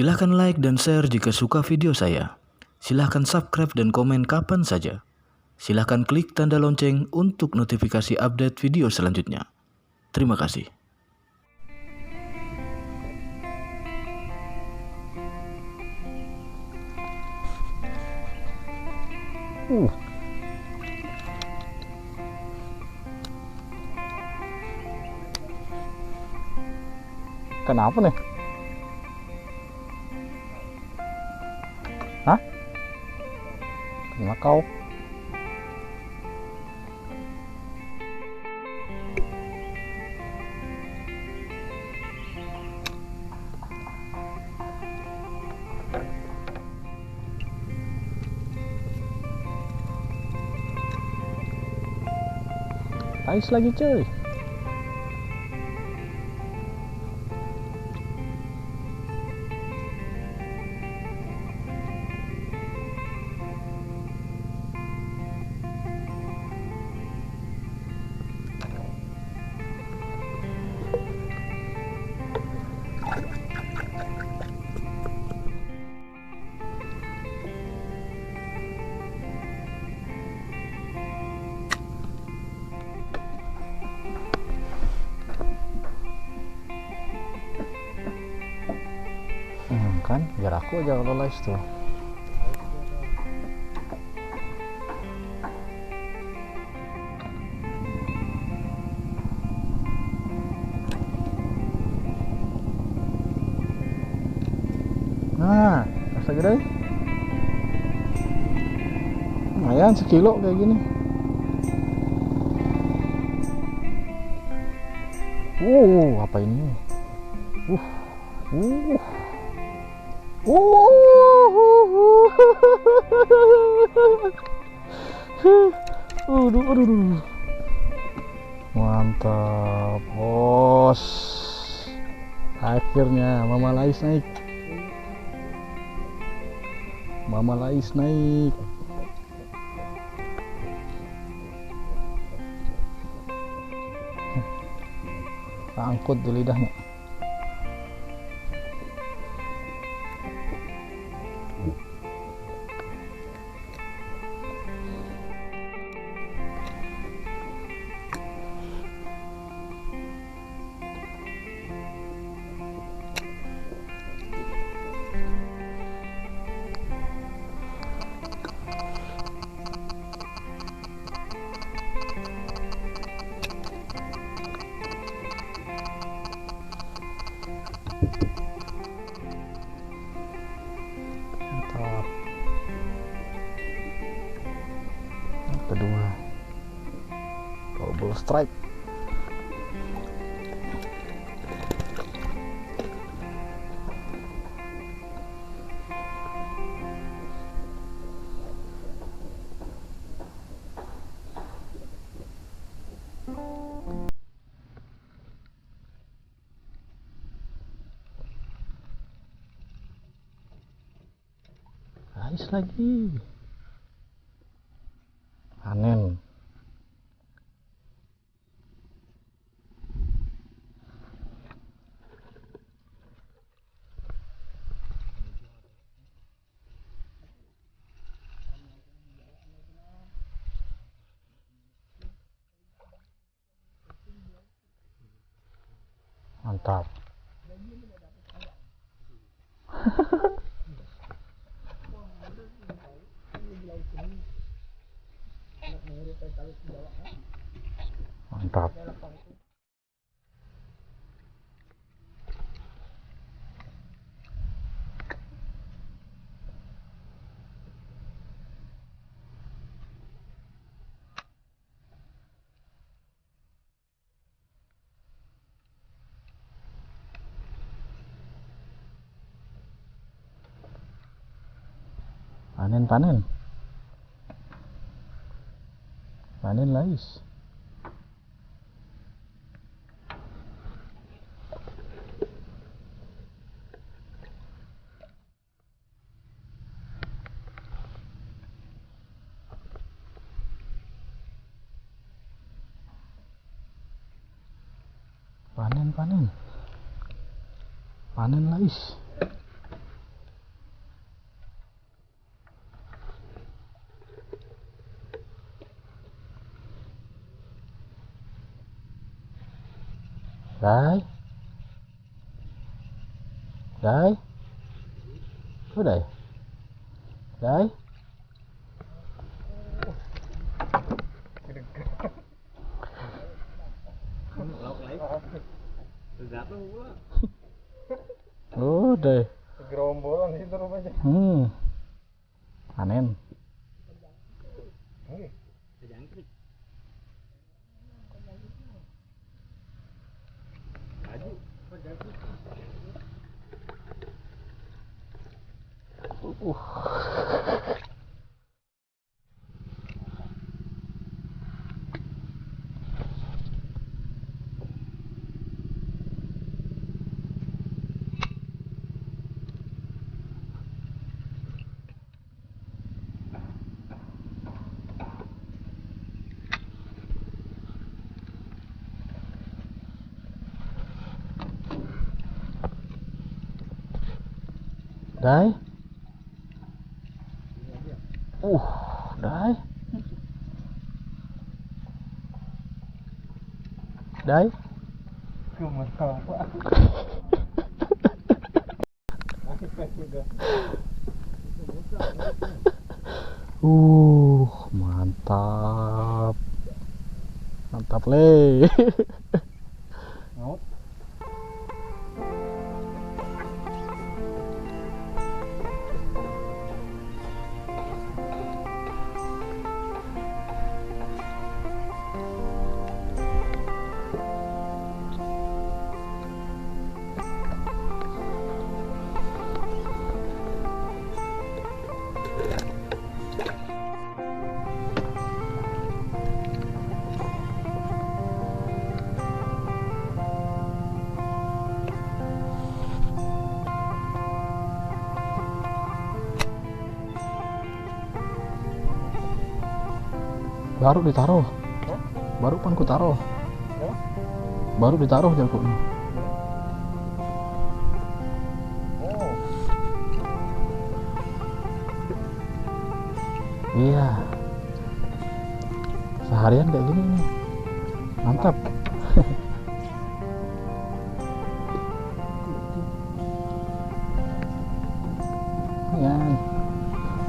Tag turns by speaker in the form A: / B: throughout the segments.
A: Silahkan like dan share jika suka video saya. Silahkan subscribe dan komen kapan saja. Silahkan klik tanda lonceng untuk notifikasi update video selanjutnya. Terima kasih.
B: Uh. Kenapa nih? Hah? Kena kau. Ais lagi cuy. Biar aku aja kalau live tuh nah gede lumayan sekilo kayak gini. Wow apa ini? Uh uh Aduh, aduh, aduh. Mantap, bos. Akhirnya Mama Lais naik. Mama Lais naik. Angkut di lidahnya. Lagi. Panen. Mantap. Panen panen. Panen lais. panen panen panen lais Oh, deh.
C: Gerombolan itu rumahnya.
B: Hmm. Panen. Đấy Uh,
C: đấy Đấy
B: Uh, mantap. Mantap, Le. Baru ditaruh. Baru pan ku taruh.
C: Ya?
B: Baru ditaruh jaluknya.
C: Oh,
B: Iya. Seharian kayak gini nih. Mantap. ya.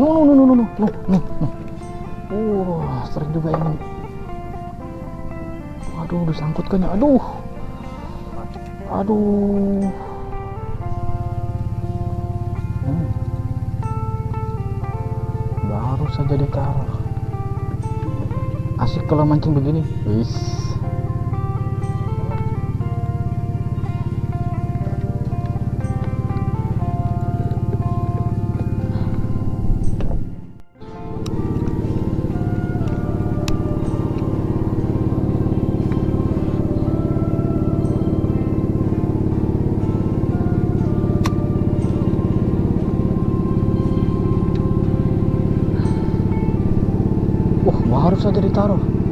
B: No, no, no, no, no, no, no, Aduh. Aduh. Hmm. Baru saja ditaruh. Asik kalau mancing begini. 기술자들이 따로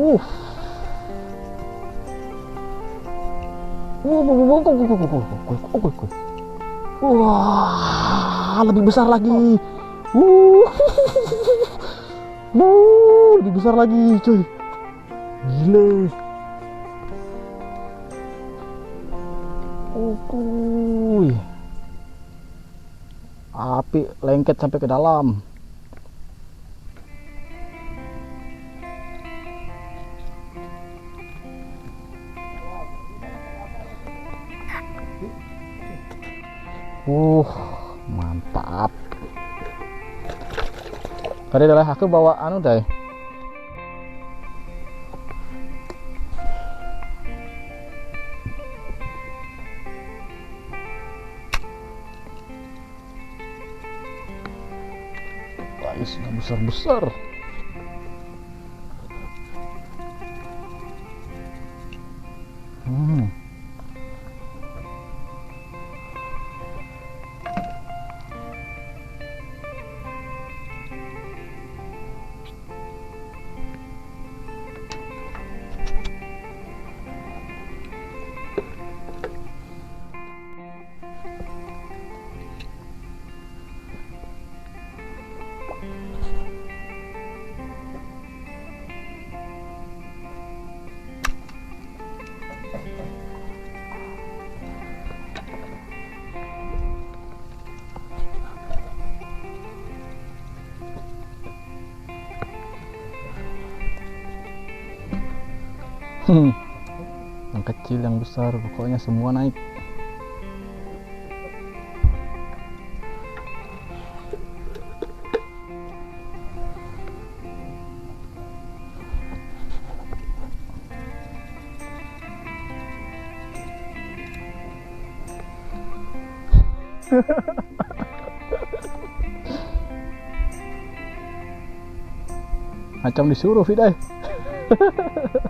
B: uh. Wah, lebih besar lagi. Uh, uh, lebih besar lagi, cuy. Gile. Ukuy. Api lengket sampai ke dalam. Uh, mantap. Tadi adalah aku bawa anu deh. Sudah besar-besar. Yang kecil, yang besar, pokoknya semua naik. Macam disuruh Fidai.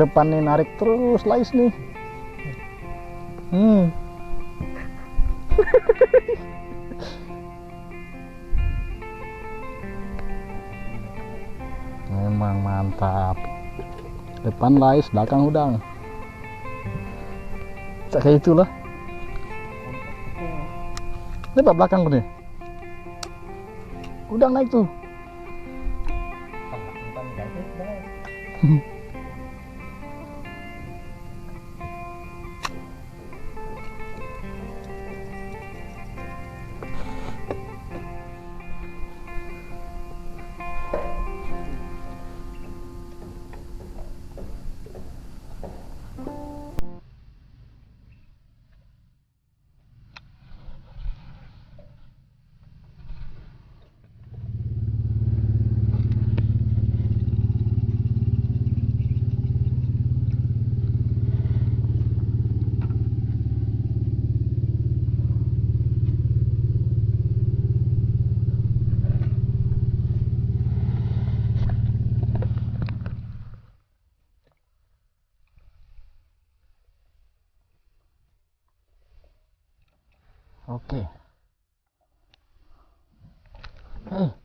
B: depan nih narik terus lais nih. Hmm. Memang mantap. Depan lais, belakang udang. Kayak itulah. Ini belakang nih. Udang naik tuh. Oke. Hei.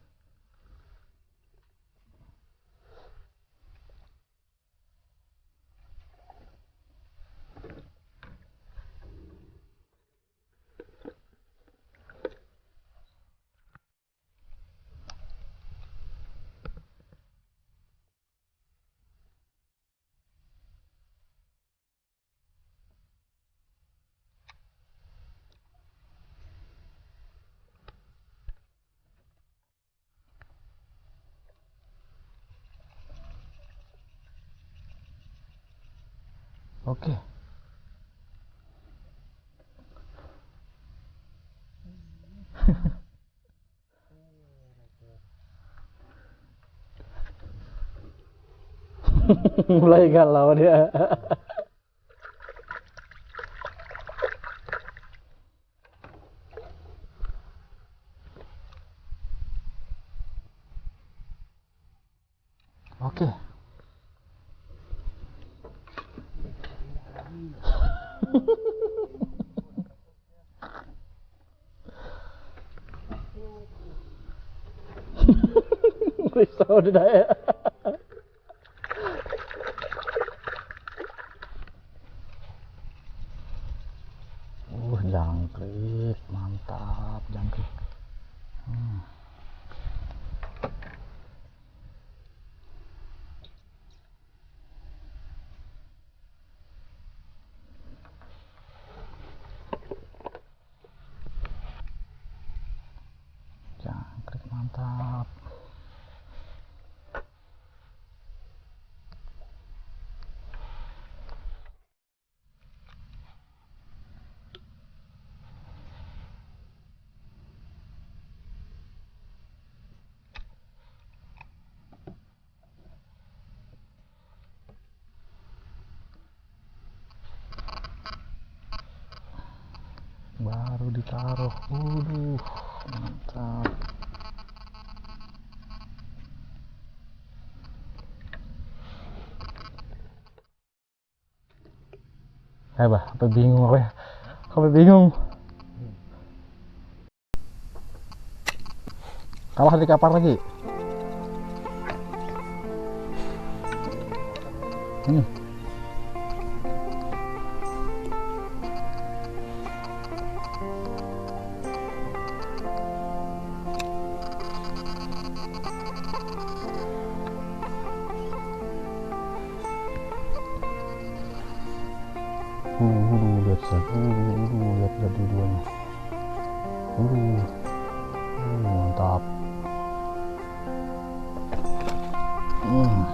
B: Oke. Mulai galau dia. Oke. Risau dia ya. Uh, jangkrik, mantap jangkrik. Hmm. jangkrik mantap baru ditaruh waduh mantap Eh bah, apa bingung apa ya? Apa bingung? Kalah di kapar lagi. Hmm. 嗯。